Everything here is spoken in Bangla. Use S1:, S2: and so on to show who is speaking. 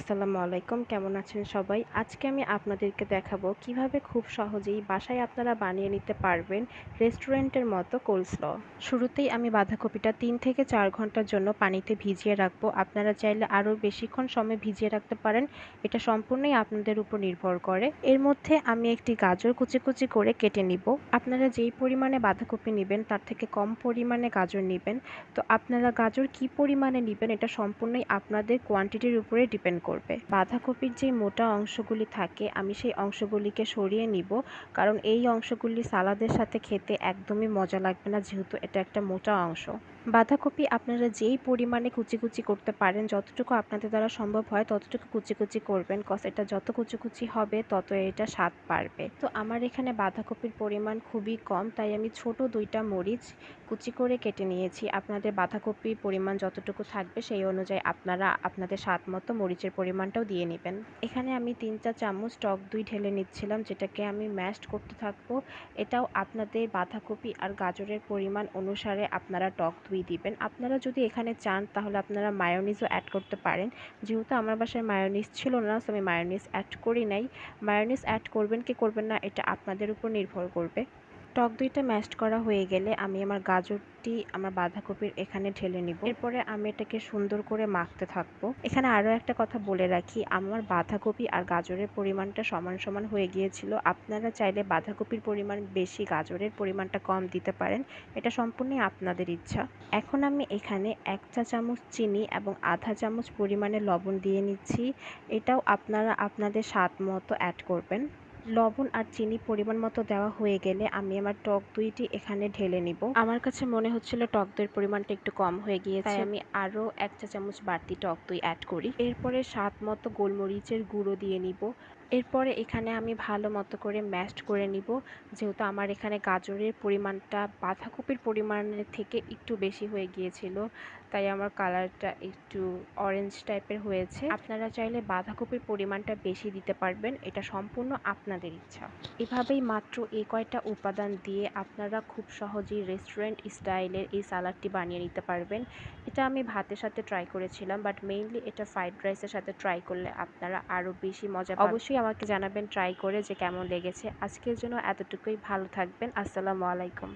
S1: আসসালামু আলাইকুম, কেমন আছেন সবাই? আজকে আমি আপনাদেরকে দেখাবো কীভাবে খুব সহজেই বাসায় আপনারা বানিয়ে নিতে পারবেন রেস্টুরেন্টের মতো কোলস্ল। শুরুতেই আমি বাঁধাকপিটা তিন থেকে চার ঘণ্টার জন্য পানিতে ভিজিয়ে রাখব। আপনারা চাইলে আরও বেশিক্ষণ সময় ভিজিয়ে রাখতে পারেন। এটা সম্পূর্ণই আপনাদের উপর নির্ভর করে। এর মধ্যে আমি একটি গাজর কুচি কুচি করে কেটে নিব। আপনারা যেই পরিমাণে বাঁধাকপি নেবেন, তার থেকে কম পরিমাণে গাজর নেবেন। তো আপনারা গাজর কি পরিমাণে নেবেন, এটা সম্পূর্ণই আপনাদের কোয়ান্টিটির উপরে ডিপেন্ড করবে। বাঁধাকপির যে মোটা অংশগুলি থাকে, আমি সেই অংশগুলিকে সরিয়ে নিব, কারণ এই অংশগুলি সালাদের সাথে খেতে একদমই মজা লাগবে না, যেহেতু এটা একটা মোটা অংশ। বাঁধাকপি আপনারা যেই পরিমাণে কুচি কুচি করতে পারেন, যতটুকু আপনাদের দ্বারা সম্ভব হয় ততটুকু কুচি কুচি করবেন। কস, এটা যত কুচি কুচি হবে, তত এটা স্বাদ বাড়বে। তো আমার এখানে বাঁধাকপির পরিমাণ খুবই কম, তাই আমি ছোট দুইটা মরিচ কুচি করে কেটে নিয়েছি। আপনাদের বাঁধাকপির পরিমাণ যতটুকু থাকবে, সেই অনুযায়ী আপনারা আপনাদের স্বাদ মতো মরিচের পরিমাণটাও দিয়ে নেবেন। এখানে আমি তিন চা চামচ টক দুই ঢেলে নিচ্ছিলাম, যেটাকে আমি ম্যাশড করতে থাকব। এটাও আপনাদের বাঁধাকপি আর গাজরের পরিমাণ অনুসারে আপনারা টক দই দিবেন। আপনারা যদি এখানে চান তাহলে আপনারা মায়োনিজও অ্যাড করতে পারেন। যেহেতু আমার বাসায় মায়োনিজ ছিল না সো আমি মায়োনিজ অ্যাড করি নাই। মায়োনিজ অ্যাড করবেন কি করবেন না, এটা আপনাদের উপর নির্ভর করবে। টক দইটা ম্যাশড করা হয়ে গেলে আমি আমার গাজরটি আমার বাঁধাকপির এখানে ঢেলে নিব। এরপরে আমি এটাকে সুন্দর করে মাখতে থাকব। এখানে আরও একটা কথা বলে রাখি, আমার বাঁধাকপি আর গাজরের পরিমাণটা সমান সমান হয়ে গিয়েছিল। আপনারা চাইলে বাঁধাকপির পরিমাণ বেশি, গাজরের পরিমাণটা কম দিতে পারেন। এটা সম্পূর্ণই আপনাদের ইচ্ছা। এখন আমি এখানে এক চা চামচ চিনি এবং আধা চামচ পরিমাণে লবণ দিয়ে নিচ্ছি। এটাও আপনারা আপনাদের স্বাদ মতো অ্যাড করবেন। লবণ আর চিনি পরিমাণ মতো দেওয়া হয়ে গেলে আমি আমার টক দইটি এখানে ঢেলে নিব। আমার কাছে মনে হচ্ছিল টক দইয়ের পরিমাণটা একটু কম হয়ে গিয়েছে। তাই আমি আরও এক চা চামচ বাড়তি টক দই অ্যাড করি। এরপরে স্বাদ মতো গোলমরিচের গুঁড়ো দিয়ে নিব। এরপরে এখানে আমি ভালো মতো করে ম্যাশড করে নিব। যেহেতু আমার এখানে গাজরের পরিমাণটা বাঁধাকপির পরিমাণের থেকে একটু বেশি হয়ে গিয়েছিল, তাই আমার কালারটা একটু অরেঞ্জ টাইপের হয়েছে। আপনারা চাইলে বাঁধাকপির পরিমাণটা বেশি দিতে পারবেন। এটা সম্পূর্ণ আপনাদের ইচ্ছা। এভাবেই মাত্র এই কয়টা উপাদান দিয়ে আপনারা খুব সহজেই রেস্টুরেন্ট স্টাইলের এই সালাডটি বানিয়ে নিতে পারবেন। এটা আমি ভাতের সাথে ট্রাই করেছিলাম বাট মেইনলি এটা ফ্রাইড রাইসের সাথে ট্রাই করলে আপনারা আরও বেশি মজা অবশ্যই আমাকে জানাবেন ট্রাই করে যে কেমন লেগেছে। আজকের জন্য এতটুকুই। ভালো থাকবেন। আসসালামু আলাইকুম।